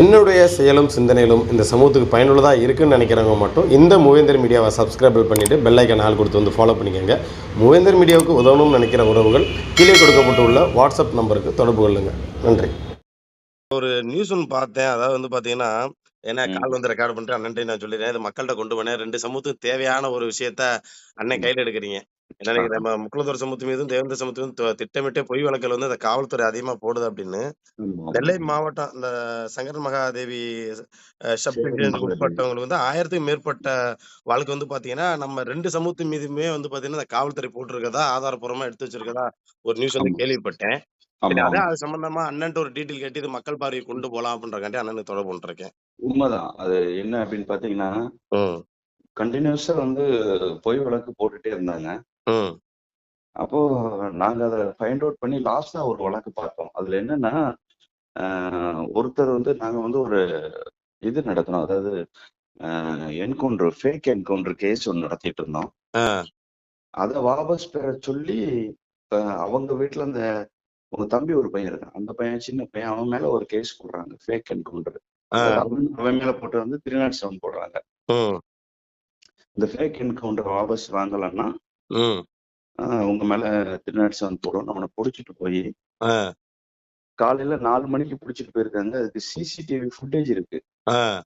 என்னுடைய செயலும் சிந்தனையிலும் இந்த சமூகத்துக்கு பயனுள்ளதாக இருக்குன்னு நினைக்கிறவங்க மட்டும் இந்த மூவேந்தர் மீடியாவை சப்ஸ்கிரைப் பண்ணிவிட்டு பெல் ஐக்கன் ஆள் கொடுத்து வந்து ஃபாலோ பண்ணிக்கோங்க. மூவேந்தர் மீடியாவுக்கு உதவணும்னு நினைக்கிற உறவுகள் கீழே கொடுக்கப்பட்டுள்ள வாட்ஸ்அப் நம்பருக்கு தொடர்பு கொள்ளுங்கள் நன்றி. ஒரு நியூஸ் ஒன்று பார்த்தேன். அதாவது வந்து பார்த்தீங்கன்னா ஏன்னா. கால் வந்து ரெக்கார்ட் பண்ணிட்டு அண்ணன்ட்டு நான் சொல்லிடுறேன். இது மக்கள்கிட்ட கொண்டு போனேன். ரெண்டு சமூகத்துக்கு தேவையான ஒரு விஷயத்த அண்ணன் கையில் எடுக்கிறீங்க. என்ன நினைக்கிறேன் நம்ம முக்குளத்தூர் சமூகத்து மீதும் தேவேந்திர சமூகத்து மீதும் தி- திட்டமிட்டே பொய் வழக்கில் வந்து அந்த காவல்துறை அதிகமாக போடுது அப்படின்னு ஆமா. நெல்லை மாவட்டம் இந்த சங்கர மகாதேவி அஹ், சப் சங்கர டிவிஷனுக்கு மகாதேவி. உட்பட்டவங்களுக்கு வந்து ஆயிரத்துக்கும் மேற்பட்ட வழக்கு வந்து பாத்தீங்கன்னா நம்ம ரெண்டு சமூகத்து மீதுமே வந்து பாத்தீங்கன்னா இந்த காவல்துறை போட்டிருக்கதா ஆதாரப்பூர்வமா எடுத்து வச்சிருக்கதா ஒரு நியூஸ் வந்து ஆமா. கேள்விப்பட்டேன் சரி ஆமா, அதான் ஆமா. அது சம்பந்தமா அண்ணன்ட்ட ஒரு டீட்டெயில் கேட்டு இது மக்கள் பார்வைக்கு கொண்டு போலாம் அப்படின்றக்காண்டி அண்ணனுக்கு தொடர்பு பண்ணிருக்கேன் உண்மைதான் அது என்ன அப்படின்னு பாத்தீங்கன்னா ம் கண்டினியூஸா வந்து பொய் வழக்கு போட்டுட்டே இருந்தாங்க அப்போ நாங்க அதை ஃபைண்ட் அவுட் பண்ணி லாஸ்டா ஒரு வழக்கு பார்த்தோம். அதுல என்னன்னா ஒருத்தர் வந்து நாங்க வந்து ஒரு இது நடத்தினோம். அதாவது என்கவுண்டர் ஃபேக் என்கவுண்டர் கேஸ் ஒன்று நடத்திட்டு இருந்தோம். அதை வாபஸ் பெற சொல்லி அவங்க வீட்டுல அந்த உங்க தம்பி ஒரு பையன் இருக்கான். அந்த பையன் சின்ன பையன். அவன் மேல ஒரு கேஸ் போடுறாங்க ஃபேக் என்கவுண்டர் அவன் மேல போட்டு வந்து த்ரீ நாட் செவன் போடுறாங்க இந்த ஃபேக் என்கவுண்டர் வாபஸ் வாங்கலன்னா ம். ஆஹ், உங்க மேல த்ரீ நாட் செவன் போடும் அவனை பிடிச்சிட்டு போய் ஆ. காலையில நாலு மணிக்கு பிடிச்சிட்டு போயிருக்காங்க. அதுக்கு சிசிடிவி ஃபுட்டேஜ் இருக்கு. ஆ.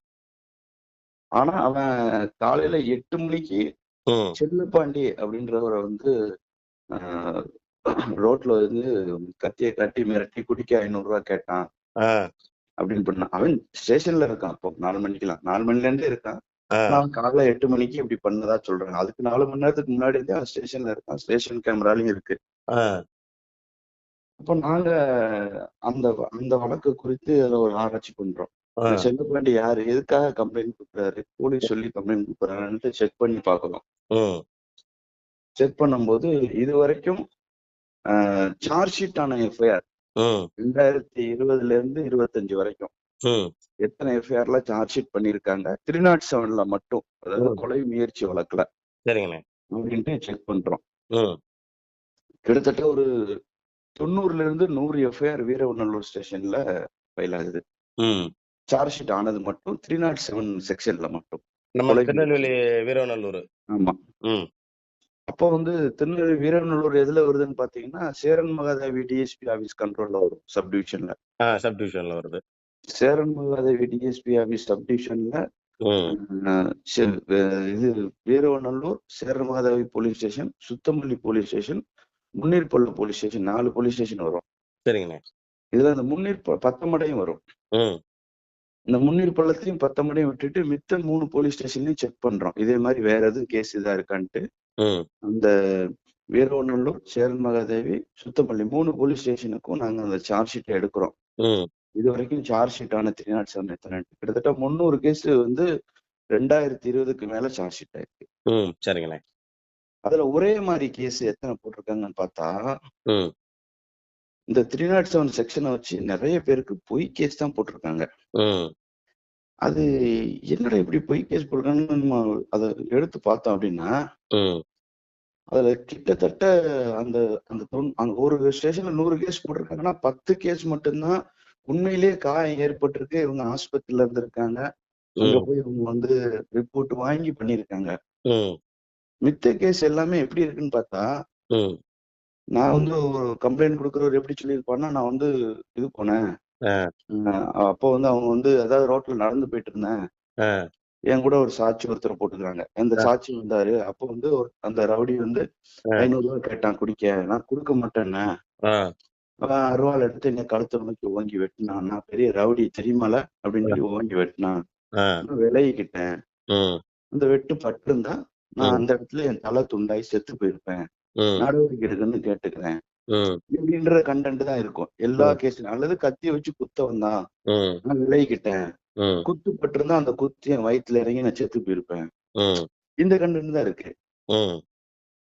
ஆனா அவன் காலையில எட்டு மணிக்கு ம். செல்லப்பாண்டி அப்படின்றவரை வந்து ஆஹ், ரோட்ல வந்து கத்தியை கட்டி மிரட்டி குடிக்க ஐநூறு ரூபாய் கேட்டான். ஆ. அப்படின்னு பண்ணான். அவன் ஸ்டேஷன்ல இருக்கான். அப்போ நாலு மணிக்கெல்லாம். நாலு மணில இருந்தே இருக்கான். அவன் காலைல எட்டு மணிக்கு இப்படி பண்ணதா சொல்றாங்க அதுக்கு நாலு மணி நேரத்துக்கு முன்னாடி இருந்தே அவன் ஸ்டேஷன்ல இருக்கான் ஸ்டேஷன் கேமராலையும் இருக்கு. அப்போ நாங்க அந்த அந்த வழக்கு குறித்து ஒரு ஆராய்ச்சி பண்றோம். செல்லப்பாண்டி யாரு எதுக்காக கம்ப்ளைண்ட் கொடுக்குறாரு போலீஸ் சொல்லி கம்ப்ளைண்ட் கொடுக்குறாருன்ட்டு செக் பண்ணி பார்க்கணும். செக் பண்ணும்போது இது வரைக்கும் சார்ஜ் ஷீட் ஆன எஃப்ஐஆர் ரெண்டாயிரத்தி இருபதுல இருந்து இருபத்தஞ்சு வரைக்கும். எத்தனை எஃப்ஐஆர்ல சார்ஜ் ஷீட் பண்ணியிருக்காங்க த்ரீ நாட் செவன்ல மட்டும். அதாவது. கொலை முயற்சி வழக்குல. சரிங்கண்ணே. அப்படின்ட்டு செக் பண்றோம். கிட்டத்தட்ட ஒரு தொண்ணூறுல இருந்து நூறு எஃப்ஐஆர் வீரவநல்லூர் ஸ்டேஷன்ல ஃபைல் ஆகுது. சார்ஜ் ஷீட் ஆனது மட்டும் த்ரீ நாட் செவன் செக்ஷன்ல மட்டும். நம்ம திருநெல்வேலி வீரவநல்லூர். ஆமா. அப்போ வந்து திருநெல்வேலி வீரநல்லூர் எதுல வருதுன்னு பாத்தீங்கன்னா சேரன் மகாதேவி டிஎஸ்பி ஆபீஸ் கண்ட்ரோல்ல வரும் சப் டிவிஷன்ல ஆ சப் டிவிஷன்ல வருது. Cheran Mahadevi DSP office sub டிவிஷன்ல ம். இது Veeravanallur Cheran Mahadevi police station Suthamalli police station Munneerpallam police station நாலு போலீஸ் ஸ்டேஷன் வரும். சரிங்கண்ணே. இதுல அந்த முன்னீர் பத்தமடையும் வரும். இந்த முன்னீர் பள்ளத்தையும் பத்தமடையும் விட்டுட்டு மித்த மூணு போலீஸ் ஸ்டேஷன்லயும் செக் பண்றோம். இதே மாதிரி வேற எதுவும் கேஸ் இதா இருக்கான்ட்டு. அந்த வீரவநல்லூர் சேரன் மகாதேவி சுத்தமல்லி மூணு போலீஸ் ஸ்டேஷனுக்கும் நாங்க அந்த சார்ஜ் ஷீட் எடுக்கிறோம். இது வரைக்கும் சார்ஜ் ஷீட் ஆன த்ரீ நாட் செவன் எத்தனை? கிட்டத்தட்ட முந்நூறு கேஸ் வந்து ரெண்டாயிரத்தி இருபதுக்கு மேல சார்ஜ் ஷீட் ஆயிருக்கு. ம் சரிங்கண்ணே. அதுல ஒரே மாதிரி கேஸ் எத்தனை போட்டிருக்காங்கன்னு பார்த்தா இந்த த்ரீ நாட் செவன் செக்ஷனை வச்சு நிறைய பேருக்கு பொய் கேஸ் தான் போட்டிருக்காங்க. அது என்னடா இப்படி பொய் கேஸ் போட்டிருக்காங்கன்னு நம்ம அதை எடுத்து பார்த்தோம் அப்படின்னா அதுல கிட்டத்தட்ட அந்த அந்த ஒரு ஸ்டேஷன்ல நூறு கேஸ் போட்டிருக்காங்கன்னா பத்து கேஸ் மட்டும்தான் உண்மையிலேயே காயம் ஏற்பட்டிருக்கு. இவங்க ஆஸ்பத்திரியில இருந்திருக்காங்க. அங்க போய் இவங்க வந்து ரிப்போர்ட் வாங்கி பண்ணியிருக்காங்க. ம். மித்த கேஸ் எல்லாமே எப்படி இருக்குன்னு பார்த்தா நான் வந்து ஒரு கம்ப்ளைண்ட் கொடுக்குறவர் எப்படி சொல்லியிருப்பான்னா நான் வந்து இது போனேன். அப்போ வந்து அவங்க வந்து அதாவது ரோட்ல நடந்து போயிட்டு இருந்தேன். என் கூட ஒரு சாட்சி ஒருத்தர் போட்டுக்கிறாங்க. அந்த. சாட்சி வந்தாரு. அப்போ வந்து அந்த ரவுடி வந்து. ஐநூறு ரூபாய் கேட்டான் குடிக்க. நான் கொடுக்க மாட்டேன்னு அருவாள் எடுத்து என்ன கழுத்தை நோக்கி ஓங்கி வெட்டினான். நான் பெரிய ரவுடி தெரியுமால? அப்படின்னு சொல்லி ஓங்கி வெட்டினான். விலகிக்கிட்டேன். அந்த வெட்டு பட்டிருந்தா நான். அந்த இடத்துல என் தலை துண்டாய் செத்து போயிருப்பேன். நடவடிக்கை எடுக்குன்னு கேட்டுக்கிறேன். இப்படின்ற கண்டென்ட் தான் இருக்கும். எல்லா. கேஸ்லயும் அல்லது கத்திய வச்சு குத்த வந்தான். நான் விலகிக்கிட்டேன். குத்து பட்டிருந்தா அந்த குத்து என் வயித்துல இறங்கி நான் செத்து போயிருப்பேன். இந்த கண்டென்ட் தான் இருக்கு.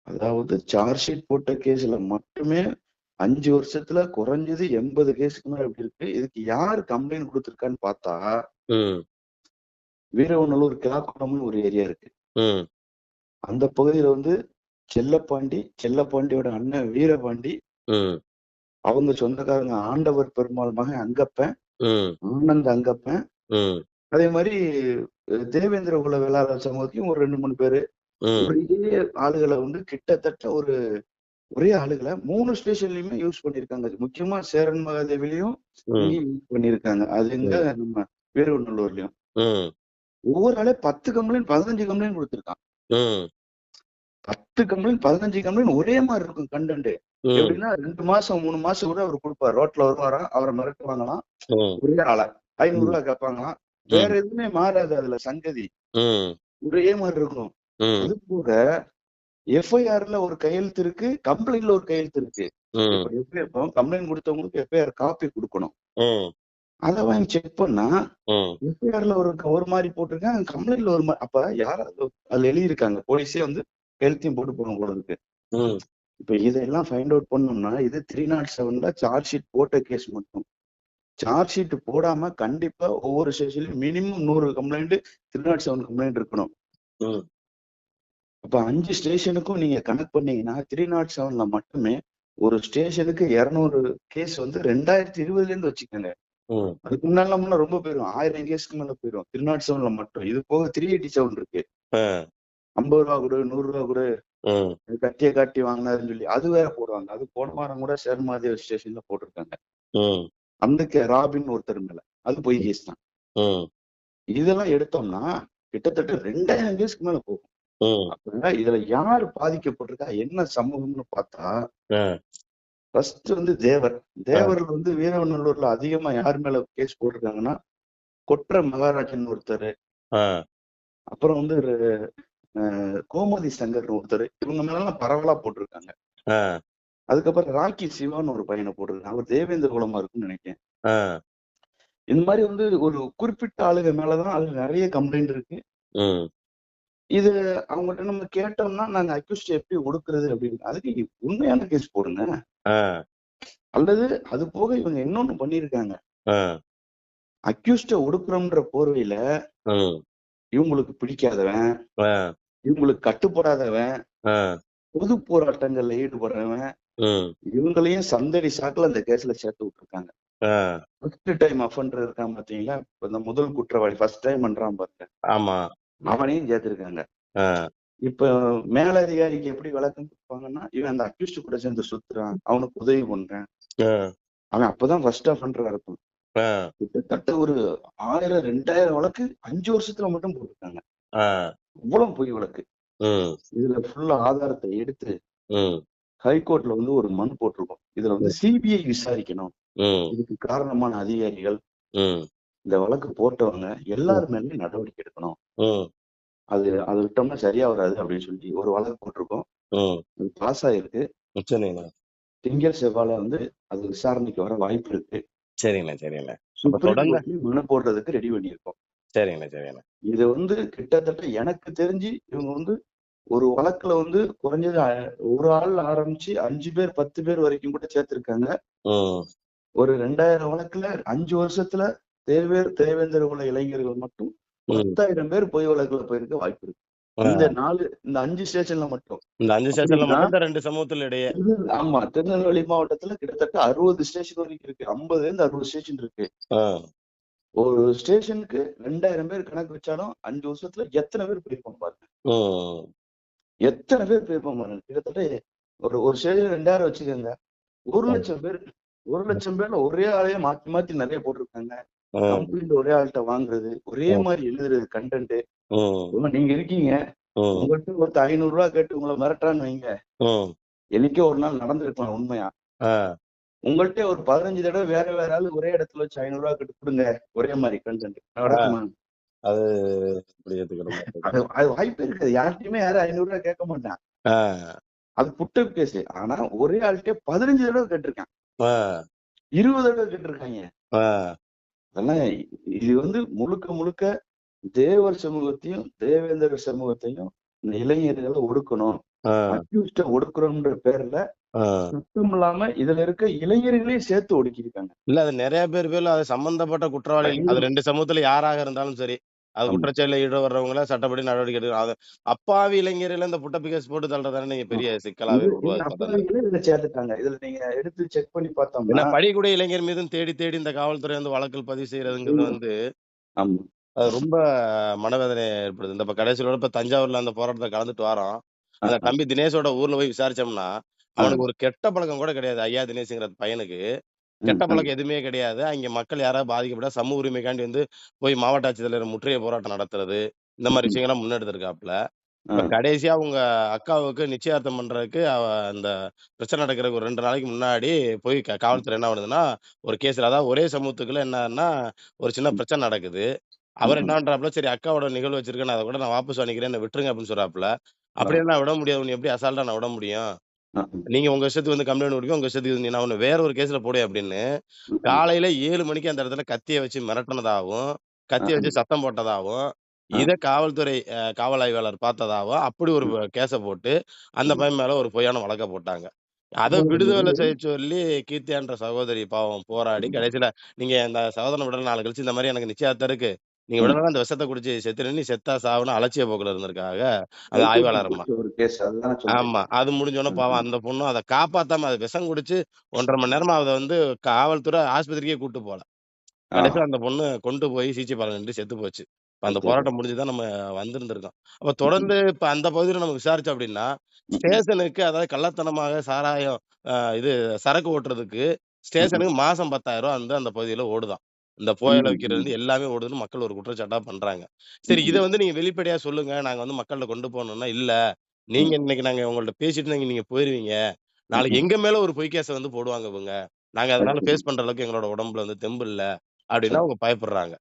அதாவது சார்ஜ் ஷீட் போட்ட கேஸ்ல மட்டுமே அஞ்சு வருஷத்துல குறைஞ்சது எண்பது கேஸுக்கு மேல இப்படி இருக்கு. இதுக்கு யார் கம்ப்ளைண்ட் கொடுத்துருக்கான்னு பார்த்தா வீரவநல்லூர் கிளாக்குளம்னு ஒரு ஏரியா இருக்கு. அந்த பகுதியில வந்து செல்லப்பாண்டி செல்லப்பாண்டியோட அண்ணன் வீரபாண்டி அவங்க சொந்தக்காரங்க ஆண்டவர் பெருமாள் மகன் அங்கப்பன் ஆனந்த் அங்கப்பன். அதே மாதிரி தேவேந்திர குல வேளாளர் சமூகத்தையும் ஒரு ரெண்டு மூணு பேரு ஆளுகளை வந்து கிட்டத்தட்ட ஒரு ஒரே ஆளுகளை மூணு ஸ்டேஷன்லயுமே யூஸ் பண்ணிருக்காங்க. முக்கியமா சேரன் மகாதேவிலையும் யூஸ் பண்ணிருக்காங்க. அது எங்க நம்ம வீரநல்லூர்லயும் ம். ஒவ்வொரு ஆளே பத்து கம்ப்ளைண்ட் பதினஞ்சு கம்ப்ளைண்ட் கொடுத்துருக்கான். பத்து கம்ப்ளைண்ட் பதினஞ்சு கம்ப்ளைண்ட் ஒரே மாதிரி இருக்கும் கண்டென்ட் எப்படின்னா ரெண்டு மாசம் மூணு மாசம் கூட அவர் கொடுப்பார். ரோட்ல வருவாராம் அவரை மிரட்டுவாங்களாம். ம். ஒரே ஆளா. ஐநூறு ரூபாய் கேட்பாங்களாம் வேற எதுவுமே மாறாது அதுல சங்கதி. ஒரே மாதிரி இருக்கும். அது போக எஃப்ஐஆர்ல ஒரு கையெழுத்து இருக்கு கம்ப்ளைண்ட்ல ஒரு கையெழுத்து இருக்கு. கம்ப்ளைண்ட் கொடுத்தவங்களுக்கு எஃப்ஐஆர் காப்பி கொடுக்கணும். அதை வாங்கி செக் பண்ணா எஃப்ஐஆர்ல ஒரு ஒரு மாதிரி போட்டிருக்கேன் கம்ப்ளைண்ட்ல ஒரு மாதிரி அப்ப யார் அது- அதுல எழுதியிருக்காங்க போலீஸே வந்து கையெழுத்தையும் போட்டு போன போல இருக்கு. இப்ப இதெல்லாம் ஃபைண்ட் அவுட் பண்ணோம்னா இது த்ரீ நாட் செவன்ல சார்ஜ் ஷீட் போட்ட கேஸ் மட்டும். சார்ஜ் ஷீட் போடாம கண்டிப்பா ஒவ்வொரு ஸ்டேஷன்லயும் மினிமம் நூறு complaint three nought seven complaint இருக்கணும். அப்ப அஞ்சு ஸ்டேஷனுக்கும் நீங்க கனெக்ட் பண்ணீங்கன்னா த்ரீ நாட் செவன்ல மட்டுமே ஒரு ஸ்டேஷனுக்கு இருநூறு கேஸ் வந்து ரெண்டாயிரத்தி இருபதுல இருந்து வச்சுக்கோங்க. அதுக்கு முன்னாடி ரொம்ப போயிடும் ஆயிரம் கேஸ்க்கு மேல போயிடும் த்ரீ நாட் செவன்ல மட்டும். இது போக த்ரீ எயிட்டி செவன் இருக்கு. ஐம்பது ரூபா கொடு நூறு ரூபா கொடு. கட்டிய காட்டி வாங்கினாருன்னு சொல்லி அது வேற போடுவாங்க. அது போன வாரம் கூட சேர்மாதேவ் ஸ்டேஷன்ல போட்டிருக்காங்க. அந்த ராபின் ஒருத்தர் மேல. அது பொய் கேஸ் தான். இதெல்லாம் எடுத்தோம்னா கிட்டத்தட்ட ரெண்டாயிரம் கேஸ்க்கு மேல போகும். ம். அப்ப இதுல யாரு பாதிக்கப்பட்டிருக்கா என்ன சமூகம்னு பார்த்தா ஃபர்ஸ்ட் வந்து தேவர். தேவர்ல வந்து வீரவநல்லூர்ல அதிகமா யார் மேல கேஸ் போட்டிருக்காங்கன்னா கொற்ற மகாராஜன் ஒருத்தர். அப்புறம் வந்து கோமதி சங்கர் ஒருத்தர். இவங்க மேல எல்லாம் பரவலா போட்டிருக்காங்க. அதுக்கப்புறம் ராக்கி சிவான்னு ஒரு பையனை போட்டிருக்காங்க. அவர் தேவேந்திர குலமா இருக்குன்னு நினைக்கிறேன். இந்த மாதிரி வந்து ஒரு குறிப்பிட்ட ஆளுங்க மேலதான் அது நிறைய கம்ப்ளைண்ட் இருக்கு. இது அவங்ககிட்ட நம்ம கேட்டோம்னா நாங்க அக்யூஸ்ட் எப்படி ஒடுக்குறது அப்படின்னு. அதுக்கு உண்மையான கேஸ் போடுங்க. அல்லது அது போக இவங்க இன்னொன்னு பண்ணிருக்காங்க அக்யூஸ்ட ஒடுக்குறோம்ன்ற போர்வையில இவங்களுக்கு பிடிக்காதவன் இவங்களுக்கு கட்டுப்படாதவன் பொது போராட்டங்கள்ல ஈடுபடுறவன் இவங்களையும் சந்தடி சாக்குல அந்த கேஸ்ல சேர்த்து விட்டுருக்காங்க. ஃபர்ஸ்ட் டைம் அஃபண்டர் இருக்கான் பாத்தீங்களா இந்த முதல் குற்றவாளி ஃபர்ஸ்ட் டைம் பண்றான் பாருங்க. ஆமா. அவனையும் சேர்த்திருக்காங்க. இப்ப மேலதிகாரிக்கு எப்படி விளக்கம் கொடுப்பாங்கன்னா இவன் அந்த அக்யூஸ்ட் கூட சேர்ந்து சுத்துறான் அவனுக்கு உதவி பண்றான். அவன் அப்பதான் ஃபர்ஸ்ட் அஃபண்டரா இருப்பான் ஆ. கிட்டத்தட்ட ஒரு ஆயிரம் ரெண்டாயிரம் வழக்கு அஞ்சு வருஷத்துல மட்டும் போட்டிருக்காங்க. ஆ. அவ்வளவு பொய் வழக்கு. இதுல ஃபுல்லா ஆதாரத்தை எடுத்து ஹைகோர்ட்ல வந்து ஒரு மனு போட்டிருக்கோம். இதுல வந்து சிபிஐ விசாரிக்கணும். இதுக்கு காரணமான அதிகாரிகள் இந்த வழக்கு போட்டவங்க எல்லார் மேலயும் நடவடிக்கை எடுக்கணும். அது அது விட்டோம்னா சரியா வராது அப்படின்னு சொல்லி ஒரு வழக்கு போட்டிருக்கோம். அது பாஸ் ஆயிருக்கு. சரிங்கண்ணா திங்கள் செவ்வாழை வந்து அது விசாரணைக்கு வர வாய்ப்பு இருக்கு. சரிங்கண்ணா சரிங்கண்ணா. கோர்ட்லயும் மனு போடுறதுக்கு ரெடி பண்ணியிருக்கோம். சரிங்கண்ணா சரிங்கண்ணா இது வந்து கிட்டத்தட்ட எனக்கு தெரிஞ்சு இவங்க வந்து ஒரு வழக்குல வந்து குறைஞ்சது ஒரு ஆள் ஆரம்பிச்சு அஞ்சு பேர் பத்து பேர் வரைக்கும் கூட சேர்த்திருக்காங்க. ஒரு ரெண்டாயிரம் வழக்குல அஞ்சு வருஷத்துல தேவேர் தேவேந்திர குல இளைஞர்கள் மட்டும். பத்தாயிரம் பேர் பொய் வழக்குல போயிருக்க வாய்ப்பு இருக்கு. இந்த நாலு இந்த அஞ்சு ஸ்டேஷன்ல மட்டும். இந்த அஞ்சு ஸ்டேஷன்ல மட்டும் ரெண்டு சமூகத்துல இடையே. ஆமா திருநெல்வேலி மாவட்டத்துல கிட்டத்தட்ட அறுபது ஸ்டேஷன் வரைக்கும் இருக்கு. ஐம்பதுல இருந்து அறுபது ஸ்டேஷன் இருக்கு. ஒரு ஸ்டேஷனுக்கு ரெண்டாயிரம் பேர் கணக்கு வச்சாலும் அஞ்சு வருஷத்துல எத்தனை பேர் போயிருப்பாங்க பாருங்க. எத்தனை பேர் போயிருப்பாங்க பாருங்க. கிட்டத்தட்ட ஒரு ஒரு ஸ்டேஷன் ரெண்டாயிரம் வச்சுக்கோங்க. ஒரு லட்சம் பேர் ஒரு லட்சம் பேர்ல ஒரே ஆளையே மாத்தி மாத்தி நிறைய போட்டிருக்காங்க. கம்ப்ளைண்ட் ஒரே ஆள்கிட்ட வாங்குறது ஒரே மாதிரி எழுதுறது கண்டென்ட் நீங்க இருக்கீங்க. உங்கள்கிட்ட ஒருத்தர் ஐநூறு ரூபாய் கேட்டு உங்களை மிரட்டான்னு வைங்க. எனக்கே ஒரு நாள் நடந்திருக்கலாம் உண்மையா? உங்கள்கிட்ட ஒரு பதினஞ்சு தடவை வேற வேற ஆளு ஒரே இடத்துல வச்சு ஐநூறு ரூபாய் கட்டு கொடுங்க. ஒரே மாதிரி கண்டென்ட் நடக்குமா? அது வாய்ப்பே இருக்காது. யார்கிட்டயுமே யாரும் ஐநூறு ரூபாய் கேட்க மாட்டான். அது புட்டப் கேஸ் ஆனா ஒரே ஆள்கிட்ட பதினஞ்சு தடவை கேட்டிருக்கான். இருபது தடவை கேட்டிருக்காங்க. அதெல்லாம் இது வந்து முழுக்க முழுக்க தேவர் சமூகத்தையும் தேவேந்திர சமூகத்தையும் இந்த இளைஞர்களை ஒடுக்கணும். அக்யூஸ்ட ஒடுக்குறோம்ன்ற பேர்ல சத்தம் இல்லாம இதுல இருக்க இளைஞர்களையும் சேர்த்து ஒடுக்கியிருக்காங்க. இல்ல அது நிறைய பேர் பேர்ல அது சம்பந்தப்பட்ட குற்றவாளிகள். அது ரெண்டு சமூகத்துல யாராக இருந்தாலும் சரி. அது. குற்றச்செயல்ல ஈடுபடுறவங்கள சட்டப்படி நடவடிக்கை எடுக்கணும். அப்பாவி இளைஞர்கள இந்த புட்டப்பி கேஸ் போட்டு தள்ளுறதானே நீங்க பெரிய சிக்கலாவே இதுல சேர்த்துட்டாங்க. இதுல நீங்க எடுத்து செக் பண்ணி ஏன்னா பார்த்தோம்னா படிக்கூடிய இளைஞர் மீதும் தேடி தேடி இந்த காவல்துறை வந்து வழக்குகள் பதிவு செய்யறதுங்கிறது. வந்து. அது ரொம்ப மனவேதனைய ஏற்படுது. இந்த கடைசியில கூட இப்ப தஞ்சாவூர்ல அந்த போராட்டத்துல கலந்துட்டு வாரோம். அந்த. தம்பி தினேஷோட ஊர்ல போய் விசாரிச்சோம்னா. அவனுக்கு ஒரு கெட்ட பழக்கம் கூட கிடையாது. ஐயா தினேஷ்ங்கிற பையனுக்கு. கெட்ட. பழக்கம் எதுவுமே கிடையாது. அங்க மக்கள் யாராவது பாதிக்கப்பட்டா சமூக உரிமைக்காண்டி வந்து போய் மாவட்ட ஆட்சித்தலைவர் முற்றுகை போராட்டம் நடத்துறது, இந்த மாரி ம். விஷயங்கள்லாம் முன்னெடுத்திருக்காப்புல. இப்ப கடைசியா உங்க அக்காவுக்கு நிச்சயார்த்தம் பண்றதுக்கு அவ அந்த பிரச்சனை நடக்கிறதுக்கு ஒரு 2 நாளைக்கு முன்னாடி போய் க. காவல்துறை என்ன பண்ணுதுன்னா, ஒரு கேஸ்ல அதாவது ஒரே சமூகத்துக்குள்ள என்னன்னா, ஒரு சின்ன. பிரச்சனை நடக்குது. அவர். என்ன பண்றாப்புல, சரி அக்காவோட நிகழ்வு வச்சிருக்கேன். அத கூட நான் வாபஸ் வாங்கிக்கிறேன். என்ன விட்டுருங்க அப்படின்னு சொல்றாப்புல. அப்படியெல்லாம் நான் விட முடியாது. உன்ன எப்படி அசால்ட்டா நான் விட முடியும்? நீங்க உங்க இஷ்டத்துக்கு வந்து கம்ப்ளைண்ட் குடுங்க. உங்க இஷ்டத்துக்கு நீ நான் உன்ன வேற ஒரு கேஸ்ல போடுவேன் அப்படின்னு. காலையில 7 மணிக்கு அந்த இடத்துல கத்திய வச்சு மிரட்டுனதாவும், அ, கத்திய. வச்சு சத்தம் போட்டதாவும், ஆ. இத காவல்துறை காவல் ஆய்வாளர் பார்த்ததாவும், அப்படி ஒரு. கேஸ போட்டு, அந்த. பையன் மேல ஒரு பொய்யான வழக்க போட்டாங்க. அத விடுதலை செய்ய சொல்லி கீர்த்தியான்ற சகோதரி பாவம் போராடி. கடைசியில நீங்க இந்த சகோதரன விடல நாளை கழிச்சு இந்த மாரி எனக்கு நிச்சயதார்த்தம் இருக்கு. நீங்க ம். விடலன்னா இந்த விஷத்த குடிச்சு செத்துரு. நீ செத்தா சாவுன்னு அலட்சிய போக்குல இருந்திருக்காக. அது ஆய்வாளர் அம்மா. ஆமா. அது முடிஞ்சோனே ம், பாவம். அந்த பொண்ணும் அத காப்பாத்தாம அத விஷம் குடிச்சு 1 1/2 மணி நேரமா அத வந்து காவல்துறை ஆஸ்பத்திரிக்கே கூட்டு போல. கடைசியில அந்த பொண்ணு கொண்டு போய் சிகிச்சை பலனின்றி செத்து போச்சு. அந்த. போராட்டம் முடிஞ்சு தான் நம்ம வந்திருந்திருக்கோம். அப்ப. தொடர்ந்து இப்ப அந்த பகுதியில நம்ம விசாரிச்சோம் அப்படின்னா. ஸ்டேஷனுக்கு அதாவது கள்ளத்தனமாக சாராயம் இது சரக்கு ஓட்டுறதுக்கு. ஸ்டேஷனுக்கு மாசம் ரூ. 10,000 வந்து அந்த பகுதியில ஓடுதாம். இந்த புகையில ம். விக்கிறதுலருந்து எல்லாமே ஓடுதுன்னு மக்கள் ஒரு குற்றச்சாட்டா பண்றாங்க. சரி இத. வந்து நீங்க வெளிப்படையா சொல்லுங்க. நாங்க வந்து மக்கள்ட்ட கொண்டு போணும்னா, இல்ல நீங்க. இன்னைக்கு நாங்க உங்கள்ட்ட பேசிட்டு நீங்க நீங்க போயிருவீங்க. நாளைக்கு. எங்க மேல ஒரு பொய் கேஸ வந்து போடுவாங்க இவங்க. நாங்க அதனால! ஃபேஸ் பண்ற அளவுக்கு எங்களோட உடம்புல வந்து தெம்பு இல்ல. அப்படின்னு. அவங்க பயப்படுறாங்க.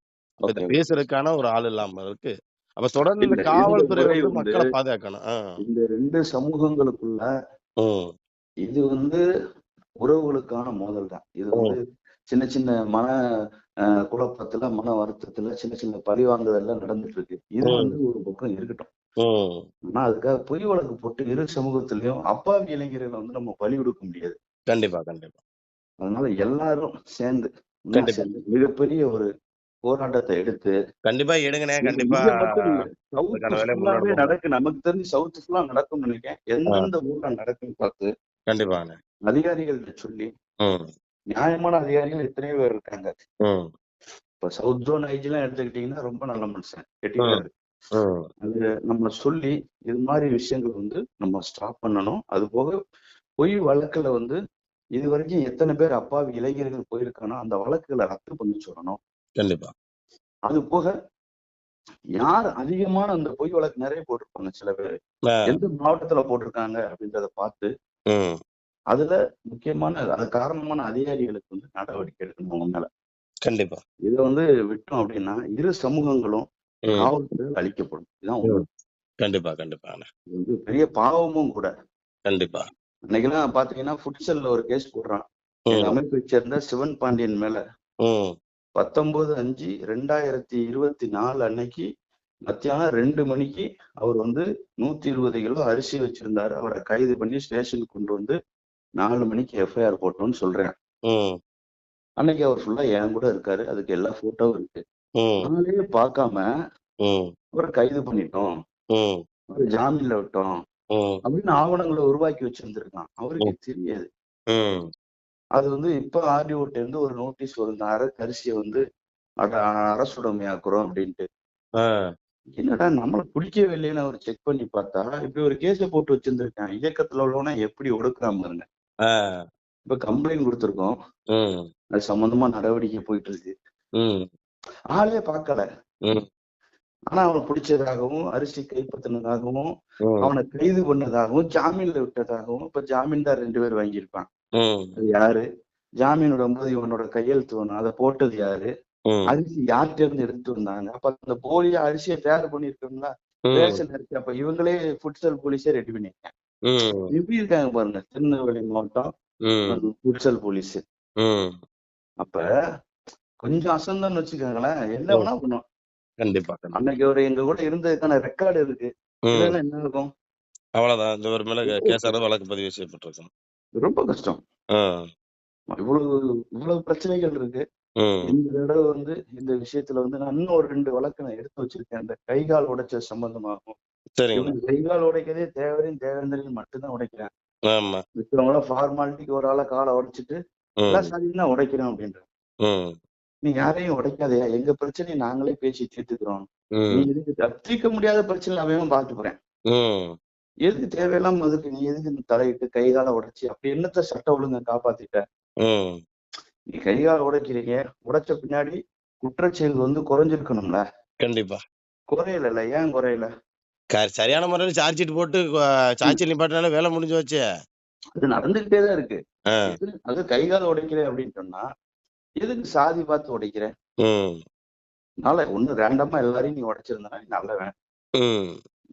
பேசுறதுக்கான ஒரு ஆள் இல்லாம இருக்கு. அப்ப தொடர்ந்து இந்த காவல்துறை வந்து மக்கள பாதுகாக்கணும். இந்த 2 சமூகங்களுக்குள்ள. இது வந்து உறவுகளுக்கான மோதல் தான். இது வந்து. சின்ன சின்ன மன குழப்பத்துல, மன வருத்தத்துல சின்ன சின்ன பழிவாங்குதல்லாம் நடந்துட்டு இருக்கு. இது. வந்து ஒரு பக்கம் இருக்கட்டும். ஆனா அதுக்காக பொய் வழக்கு போட்டு இரு சமூகத்திலயும் அப்பாவி இளைஞர்கள வந்து நம்ம பலி கொடுக்க முடியாது. கண்டிப்பா, கண்டிப்பா. அதனால எல்லாரும் சேர்ந்து, கண்டிப்பா. சேர்ந்து மிகப்பெரிய ஒரு போராட்டத்த எடுத்து கண்டிப்பா எடுங்கண்ணே. கண்டிப்பா. நடக்கு. நமக்கு தெரிஞ்சு சவுத் ஃபுல்லா நடக்கும்னு நினைக்கிறேன். எந்தெந்த ஊர்ல நடக்குன்னு பார்த்து கண்டிப்பாண்ணே. அதிகாரிகள்ட்ட சொல்லி. நியாயமான அதிகாரிகள் எத்தனையோ பேர் இருக்காங்க. இப்ப சவுத் ஜோன் ஐஜிலாம் எடுத்துக்கிட்டீங்கன்னா ரொம்ப நல்ல மனுஷன். ம். அது நம்ம சொல்லி இது மாரி விஷயங்கள் வந்து நம்ம ஸ்டாப் பண்ணணும். அதுபோக பொய் வழக்குல வந்து இதுவரைக்கும் எத்தன பேர் அப்பாவி இளைஞர்கள் போயிருக்கானோ, அந்த வழக்குகள ரத்து பண்ண சொல்லணும். கண்டிப்பா. அது போக யார் அதிகமான அந்த பொய் வழக்கு நெறைய போட்டிருப்பாங்க சில பேரு. எந்த மாவட்டத்துல போட்டிருக்காங்க அப்படின்றத பார்த்து. அதுல முக்கியமான அது காரணமான அதிகாரிகளுக்கு வந்து நடவடிக்கை எடுக்கணும் அவங்க மேல. கண்டிப்பா. இத வந்து விட்டோம் அப்படின்னா, இரு சமூகங்களும். காவல்துறையால் அழிக்கப்படும். இதுதான். கண்டிப்பா, கண்டிப்பாண்ணே. இது பெரிய பாவமும் கூட. கண்டிப்பா. அன்னைக்கெல்லாம் பாத்தீங்கன்னா, ஃபுட்சல்ல ஒரு கேஸ் போடுறான். அமைப்பைச் சேர்ந்த சிவன் பாண்டியன் மேல. ம். 19/5/2024 அன்னைக்கு மத்தியானம் 2 மணிக்கு அவர் வந்து 120 கிலோ அரிசி வச்சிருந்தாரு. அவர கைது பண்ணி ஸ்டேஷனுக்கு கொண்டு வந்து 4 மணிக்கு எஃப்ஐஆர் போட்டோம்னு சொல்றேன். அன்னைக்கு அவர் ஃபுல்லா என் கூட இருக்காரு. அதுக்கு எல்லா ஃபோட்டோவும் இருக்கு. ஆளே பார்க்காம. அவர கைது பண்ணிட்டோம். ஜாமீன்ல விட்டோம். அப்படின்னு ஆவணங்கள உருவாக்கி வச்சிருந்திருக்கான். அவருக்கு. தெரியாது. அது வந்து இப்ப ஆர்டிஓட்ட இருந்து ஒரு நோட்டீஸ் வரும். அரிசிய வந்து அரசுடைமையாக்குறோம் அப்படின்ட்டு. என்னடா நம்மள பிடிக்கவே இல்லைன்னு அவர் செக் பண்ணி பார்த்தா, இப்படி ஒரு கேஸ போட்டு வச்சிருந்திருக்கான். இயக்கத்துல உள்ளவன எப்படி ஒடுக்குறான் பாருங்க. ஆ. இப்ப கம்ப்ளைண்ட் குடுத்திருக்கோம். ம். அது சம்பந்தமா நடவடிக்கை போயிட்டு இருக்கு. ம். ஆளே பார்க்கல. ம். ஆனா அவன பிடிச்சதாகவும், அரிசி கைப்பற்றினதாகவும், ம். அவன கைது பண்ணதாகவும், ஜாமீன்ல விட்டதாகவும் இப்ப ஜாமீன்தார் 2 பேர் வாங்கியிருப்பான். ம். அது யாரு? ஜாமீன் விடும்போது இவனோட கையெழுத்து வேணும். அத போட்டது யாரு? ம். அரிசி யார்ட்ட இருந்து எடுத்துட்டு வந்தாங்க? அப்ப அந்த போலியா அரிசிய தயார் பண்ணியிருக்கோம்ல. ம். ரேஷன் அரிசி அப்ப இவங்களே ஃபுட்சல் போலீஸே ரெடி பண்ணிருக்காங்க. ம். எப்படி இருக்காங்க பாருங்க. திருநெல்வேலி மாவட்டம் ம். போலீஸ். ம். அப்ப கொஞ்சம் அசந்தம்னு வச்சுக்கோங்களேன். என்ன. வேணா பண்ணும். கண்டிப்பா, கண்டிப்பா. அன்னைக்கு அவரு எங்க கூட இருந்ததுக்கான ரெக்கார்டு இருக்கு. ம். இல்லன்னா என்ன இருக்கும்? அவ்வளவுதான். இவர் மேல ரொம்ப கேஸ் ஆனது வழக்கு பதிவு செய்யப்பட்டிருக்கும். ரொம்ப கஷ்டம். ஆ. இவ்வளவு இவ்வளவு பிரச்சனைகள் இருக்கு. ம் இந்த தடவை வந்து இந்த விஷயத்துல வந்து நான் இன்னும் ஒரு ரெண்டு வழக்கு நான் எடுத்து வச்சிருக்கேன் அந்த கை கால் உடைச்ச சம்பந்தமாகும் சரிங்கண்ணா இவங்க கை கால் உடைக்கிறதே தேவரையும் தேவேந்திரையும் மட்டும்தான் உடைக்கிறேன் ஆமா. மிச்சவங்கள ஃபார்மாலிட்டிக்கு ஒரு ஆளை காலை உடைச்சிட்டு சரிதான் உடைக்கிறோம் அப்படின்ற நீ யாரையும் உடைக்காதயா? எங்க பிரச்சனையை நாங்களே பேசி தீர்த்துக்கிறோம். நீ எதுக்கு த- தீர்க்க முடியாத பிரச்சனை அவன் போறேன்? எதுக்கு தேவையில்லாம அதுக்கு நீ எதுக்கு தலையிட்டு கை காலை உடைச்சி அப்படி என்னத்த சட்ட ஒழுங்கை காப்பாத்திட்ட? நீ கை காலை உடைக்கிறீங்க உடைச்ச பின்னாடி குற்றச்செயல் வந்து குறைஞ்சிருக்கணும்ல. கண்டிப்பா. குறையல ஏன் குறையல? சரியான முறையில் சார்ஜ் ஷீட் போட்டு சார்ஜ் நிப்பாட்டினால வேலை முடிஞ்சு வச்சு அது நடந்துகிட்டே தான் இருக்கு. அது கை கால் உடைக்கிறேன் அப்படின்னு சொன்னா எதுக்கு சாதி பார்த்து உடைக்கிறேன் அதனால ஒண்ணு ரேண்டமா எல்லாரையும் நீ உடைச்சிருந்தா நீ நல்லவன்.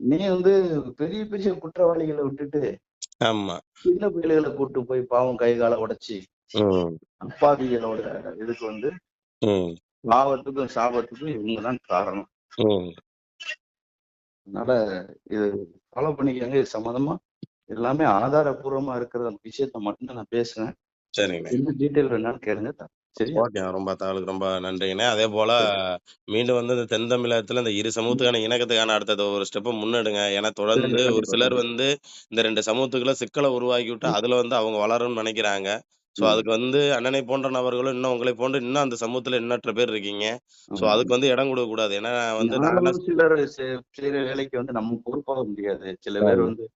நீ வந்து பெரிய பெரிய குற்றவாளிகளை விட்டுட்டு ஆமா. சின்ன பிள்ளைகளை கூட்டு போய் பாவம் கை காலை உடைச்சி அப்பாவிகளோட இதுக்கு வந்து பாவத்துக்கும் சாபத்துக்கும் இவங்க தான் காரணம். அதனால இது ஃபாலோ பண்ணிக்கங்க. இது சம்மந்தமா எல்லாமே ஆதாரபூர்வமா இருக்கிற விஷயத்த மட்டும் நான் பேசுறேன். சரிங்கண்ணே என்ன டீட்டெயில் வேணாலும் கேளுங்க சரியா? ஓகே ரொம்ப தகவலுக்கு ரொம்ப நன்றிங்கண்ணே அதே போல மீண்டும் வந்து இந்த தென் தமிழகத்துல இந்த இரு சமூகத்துக்கான இணக்கத்துக்கான அடுத்த ஒரு ஸ்டெப்பை முன்னெடுங்க. ஏன்னா தொடர்ந்து ஒரு கண்டிப்பா, சிலர். வந்து இந்த ரெண்டு சமூகத்துக்குள்ள சிக்கலை உருவாக்கி விட்டு அதுல வந்து அவங்க வளரும்னு நினைக்கிறாங்க. சோ ம். அதுக்கு வந்து அண்ணனை போன்ற நபர்களும் இன்னும் உங்களை போன்று இன்னும் அந்த சமூகத்துல எண்ணற்ற பேர் இருக்கீங்க. சோ ஆமா. அதுக்கு வந்து இடம் கொடுக்க கூடாது. ஏன்னா வந்து நான் சிலர் செ- வேலைக்கு வந்து நம்ம பொறுப்பாக முடியாது. சில பேர் ஆமா. வந்து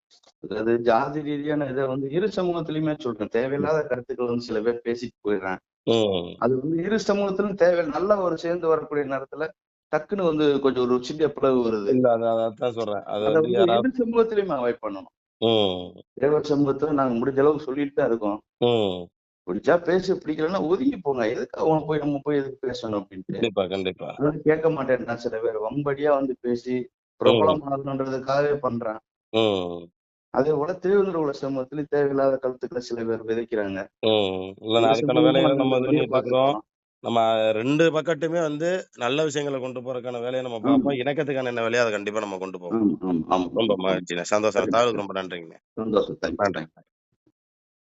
அதாவது ஜாதி ரீதியான இதை வந்து இரு சமூகத்திலயுமே சொல்றேன். தேவையில்லாத கருத்துக்கள் வந்து சில பேர் பேசிட்டு போயிடுறாங்க. ம். அது வந்து இரு சமூகத்திலும் தேவை நல்ல ஒரு சேர்ந்து வரக்கூடிய நேரத்துல டக்குன்னு வந்து கொஞ்சம் ஒரு சின்ன பிளவு வருது. இல்ல அது அதான் சொல்றேன். அது அதை வந்து வந்து யாராவது இரு சமூகத்திலயுமே அவாய்ட் பண்ணணும். ம். தேவர் சமூகத்துல நாங்க முடிஞ்ச அளவுக்கு சொல்லிட்டு தான் இருக்கோம். ம். பிடிச்சா பேசு பிடிக்கலன்னா ஒதுங்கி போங்க. எதுக்கு அவன் போய் நம்ம போய் எதுக்கு பேசணும் அப்படின்ட்டு? கண்டிப்பா கண்டிப்பா. அதாவது கேட்க மாட்டேன் நான் சில பேர். வம்படியா வந்து பேசி பிரபலமாகணுன்றதுக்காகவே பண்றான். ம். அதே போல திருவள்ளுவர் சமூகத்திலும் தேவையில்லாத கருத்துக்களை சில பேர் விதைக்கிறாங்க. நம்ம ரெண்டு பக்கத்துமே வந்து நல்ல விஷயங்களை கொண்டு போறதுக்கான வேலையை நம்ம பார்ப்போம். இணக்கத்துக்கான என்ன வேலையோ அதை கண்டிப்பா நம்ம கொண்டு போவோம். ரொம்ப ஆமா மகிழ்ச்சிண்ணே சந்தோஷம். தகவலுக்கு ரொம்ப நன்றிங்கண்ணே சந்தோஷம். தேங்க்யூ நன்றி.